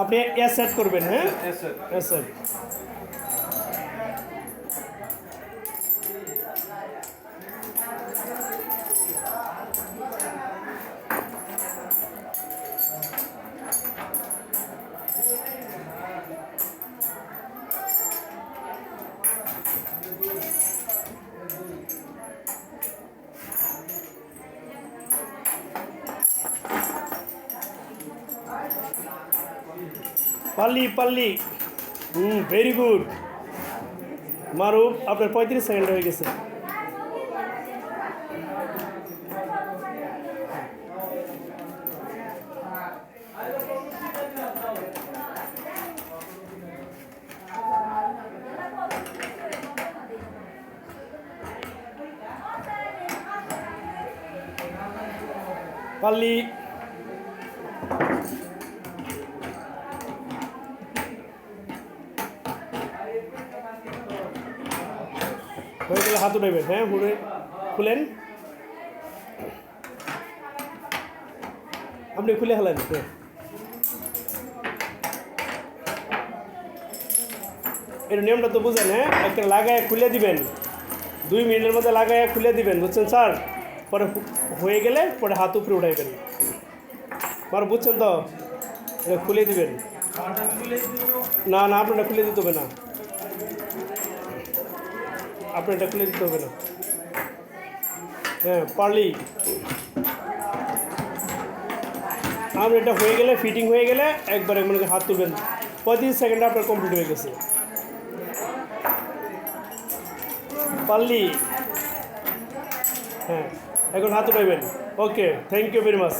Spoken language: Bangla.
আপনি এস সেট করবেন হ্যাঁ Yes, sir. এস সেট পাল্লি পাল্লি। হুম ভেরি গুড মারুফ আপনার পঁয়ত্রিশ সেকেন্ড হয়ে গেছে। পাল্লি। হয়ে গেলে হাত উঠাইবেন হ্যাঁ খুলেন। আপনি খুলে হেলেন হ্যাঁ। এর নিয়মটা তো বুঝেন হ্যাঁ একটা লাগায় খুলে দিবেন। দুই মিনিটের মধ্যে লাগায় খুলে দিবেন, বুঝছেন, স্যার? পরে হয়ে গেলে পরে হাত উপরে উঠাইবেন। আর বুঝছেন তো? এটা খুলে দিবেন। না না আপনারটা খুলে দিতে হবে না। আপনার এটা খুলে দিতে হবে না। হ্যাঁ পারলি। আপনার এটা হয়ে গেলে ফিটিং হয়ে গেলে একবারে মনে হাত তুলবেন। পঁয়ত্রিশ সেকেন্ডে আপনার কমপ্লিট হয়ে গেছে। পারলি? হ্যাঁ এখন হাত উঠাইবেন। Okay thank you very much